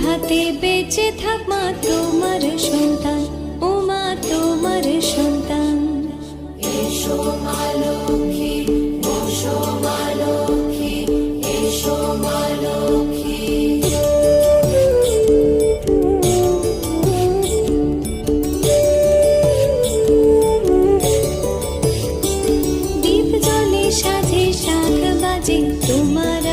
ভাতে বেঁচে থাক মা তোমার সন্তান ও মা তোমার সন্তান। এসো মা লক্ষ্মী এসো মা লক্ষ্মী এসো মা লক্ষ্মী। দীপ জলে সাজে শাক বাজে তোমার